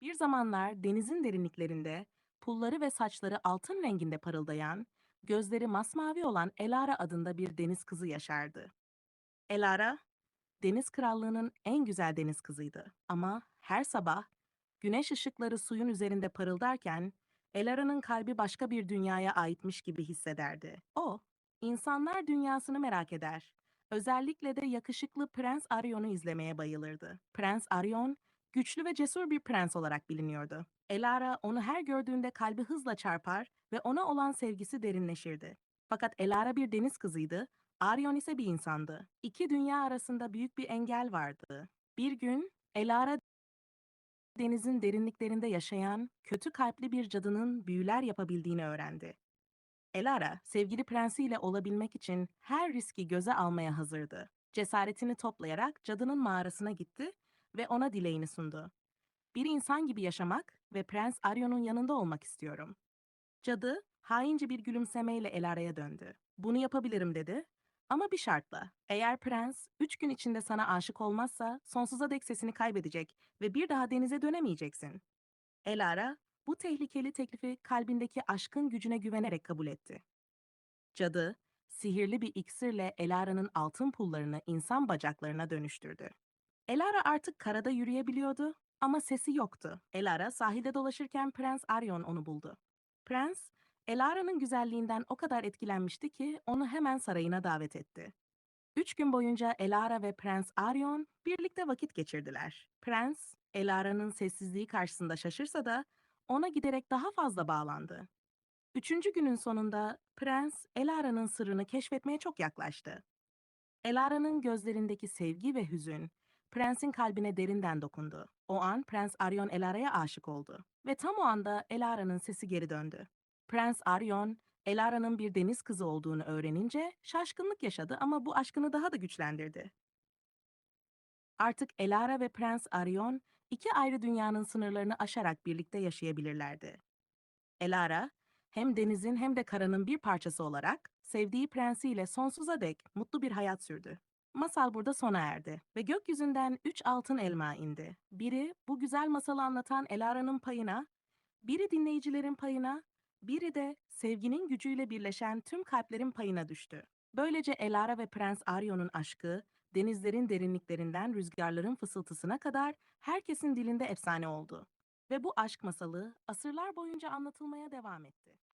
Bir zamanlar denizin derinliklerinde pulları ve saçları altın renginde parıldayan, gözleri masmavi olan Elara adında bir deniz kızı yaşardı. Elara, deniz krallığının en güzel deniz kızıydı. Ama her sabah güneş ışıkları suyun üzerinde parıldarken Elara'nın kalbi başka bir dünyaya aitmiş gibi hissederdi. O, insanlar dünyasını merak eder. Özellikle de yakışıklı Prens Arion'u izlemeye bayılırdı. Prens Arion, güçlü ve cesur bir prens olarak biliniyordu. Elara onu her gördüğünde kalbi hızla çarpar ve ona olan sevgisi derinleşirdi. Fakat Elara bir deniz kızıydı, Arion ise bir insandı. İki dünya arasında büyük bir engel vardı. Bir gün Elara denizin derinliklerinde yaşayan kötü kalpli bir cadının büyüler yapabildiğini öğrendi. Elara, sevgili prensiyle olabilmek için her riski göze almaya hazırdı. Cesaretini toplayarak cadının mağarasına gitti ve ona dileğini sundu. Bir insan gibi yaşamak ve Prens Arion'un yanında olmak istiyorum. Cadı, haince bir gülümsemeyle Elara'ya döndü. Bunu yapabilirim dedi. Ama bir şartla. Eğer prens üç gün içinde sana aşık olmazsa sonsuza dek sesini kaybedecek ve bir daha denize dönemeyeceksin. Elara, bu tehlikeli teklifi kalbindeki aşkın gücüne güvenerek kabul etti. Cadı, sihirli bir iksirle Elara'nın altın pullarını insan bacaklarına dönüştürdü. Elara artık karada yürüyebiliyordu ama sesi yoktu. Elara sahilde dolaşırken Prens Arion onu buldu. Prens, Elara'nın güzelliğinden o kadar etkilenmişti ki onu hemen sarayına davet etti. Üç gün boyunca Elara ve Prens Arion birlikte vakit geçirdiler. Prens, Elara'nın sessizliği karşısında şaşırsa da ona giderek daha fazla bağlandı. Üçüncü günün sonunda Prens, Elara'nın sırrını keşfetmeye çok yaklaştı. Elara'nın gözlerindeki sevgi ve hüzün, Prens'in kalbine derinden dokundu. O an Prens Arion Elara'ya aşık oldu. Ve tam o anda Elara'nın sesi geri döndü. Prens Arion, Elara'nın bir deniz kızı olduğunu öğrenince şaşkınlık yaşadı ama bu aşkını daha da güçlendirdi. Artık Elara ve Prens Arion iki ayrı dünyanın sınırlarını aşarak birlikte yaşayabilirlerdi. Elara, hem denizin hem de karanın bir parçası olarak sevdiği prensiyle sonsuza dek mutlu bir hayat sürdü. Masal burada sona erdi ve gökyüzünden üç altın elma indi. Biri bu güzel masalı anlatan Elara'nın payına, biri dinleyicilerin payına, biri de sevginin gücüyle birleşen tüm kalplerin payına düştü. Böylece Elara ve Prens Arion'un aşkı, denizlerin derinliklerinden rüzgarların fısıltısına kadar herkesin dilinde efsane oldu. Ve bu aşk masalı asırlar boyunca anlatılmaya devam etti.